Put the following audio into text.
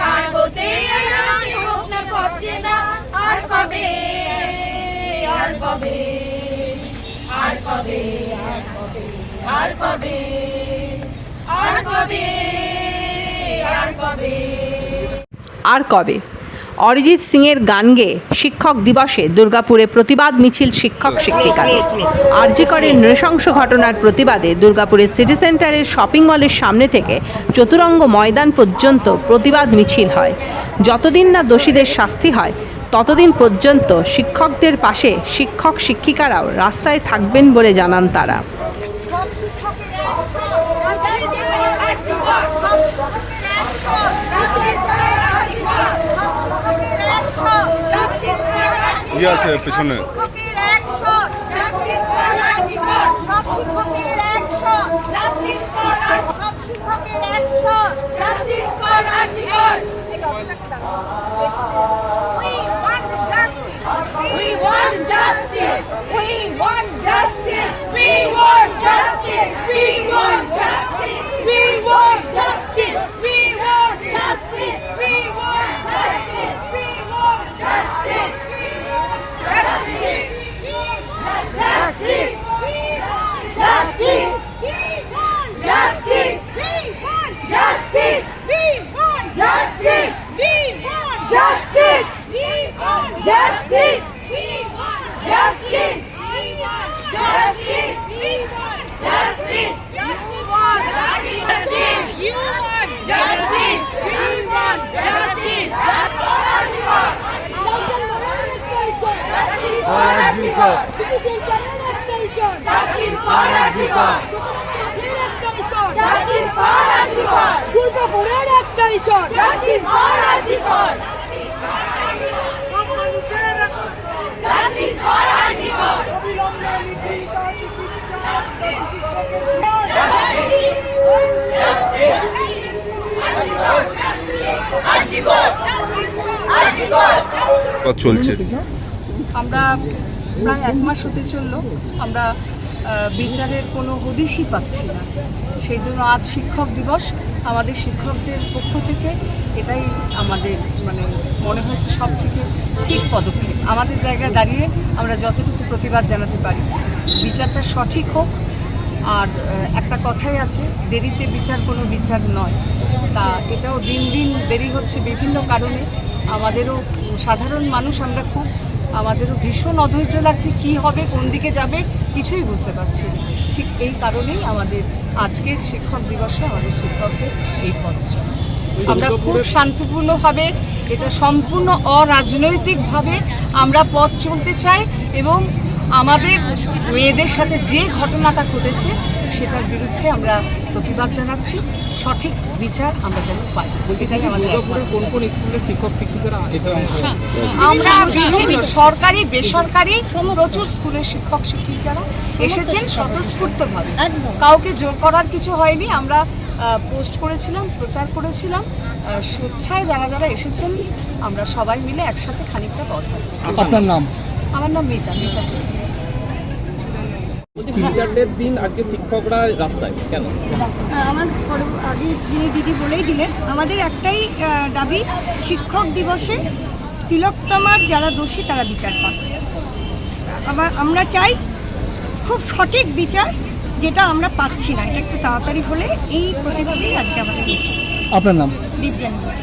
কার হতে আমি হোক না আর কবে? আর কবে? আর কবে? আর কবে? আর কবে? আর কবে? আর কবে? অরিজিৎ সিংয়ের গান গেয়ে শিক্ষক দিবসে দুর্গাপুরে প্রতিবাদ মিছিল শিক্ষক শিক্ষিকাদের। আরজিকরের নৃশংস ঘটনার প্রতিবাদে দুর্গাপুরের সিটি সেন্টারের শপিং মলের সামনে থেকে চতুরঙ্গ ময়দান পর্যন্ত প্রতিবাদ মিছিল হয়। যতদিন না দোষীদের শাস্তি হয়, ততদিন পর্যন্ত শিক্ষকদের পাশে শিক্ষক শিক্ষিকারাও রাস্তায় থাকবেন বলে জানান তারা। ই আছে পেছনে। জাস্টিস ফর দুর্গাপুরের একটা ঈশ্বর চলছে আমরা প্রায় এক মাস হতে চলল। আমরা বিচারের কোনো হদিশই পাচ্ছি না। সেই জন্য আজ শিক্ষক দিবস। আমাদের শিক্ষকদের পক্ষ থেকে এটাই আমাদের মানে মনে হয়েছে সব থেকে ঠিক পদক্ষেপ। আমাদের জায়গায় দাঁড়িয়ে আমরা যতটুকু প্রতিবাদ জানাতে পারি, বিচারটা সঠিক হোক। আর একটা কথাই আছে, দেরিতে বিচার কোনো বিচার নয়। তা এটাও দিন দিন দেরি হচ্ছে বিভিন্ন কারণে। আমাদেরও সাধারণ মানুষ আমরা খুব আমাদেরও ভীষণ অধৈর্য লাগছে কি হবে কোন দিকে যাবে কিছুই বুঝতে পারছি না। ঠিক এই কারণেই আমাদের আজকের শিক্ষক দিবসে আমাদের শিক্ষকদের এই পথ আমরা খুব শান্তিপূর্ণভাবে এটা সম্পূর্ণ অরাজনৈতিকভাবে আমরা পথ চলতে চাই এবং আমাদের মেয়েদের সাথে যে ঘটনাটা ঘটেছে সেটার বিরুদ্ধে আমরা প্রতিবাদ জানাচ্ছি। সঠিক বিচার আমরা যেন পাই। এটাই আমাদের কোন কোন স্কুলের শিক্ষক শিক্ষিকারা আমরা বিভিন্ন সরকারি বেসরকারি প্রচুর স্কুলের শিক্ষক শিক্ষিকারা এসেছেন স্বতঃস্ফূর্তভাবে। কাউকে জোর করার কিছু হয়নি। আমরা পোস্ট করেছিলাম প্রচার করেছিলাম। স্বেচ্ছায় যারা যারা এসেছেন আমরা সবাই মিলে একসাথে খানিকটা কথা আপনার নাম? আমার নাম মিতা মিতা চৌধুরী টিচারদের দিন আজকে শিক্ষকরা রাস্তায় কেন? আমার আগে যিনি দিদি বলেই দিলেন আমাদের একটাই দাবি শিক্ষক দিবসে তিলোত্তমার যারা দোষী তারা বিচার পান। আবার আমরা চাই খুব সঠিক বিচার যেটা আমরা পাচ্ছি না। এটা একটু তাড়াতাড়ি হলে এই প্রতিবাদেই আজকে আমাদের আপনার নাম? দীপজানি ঘোষ।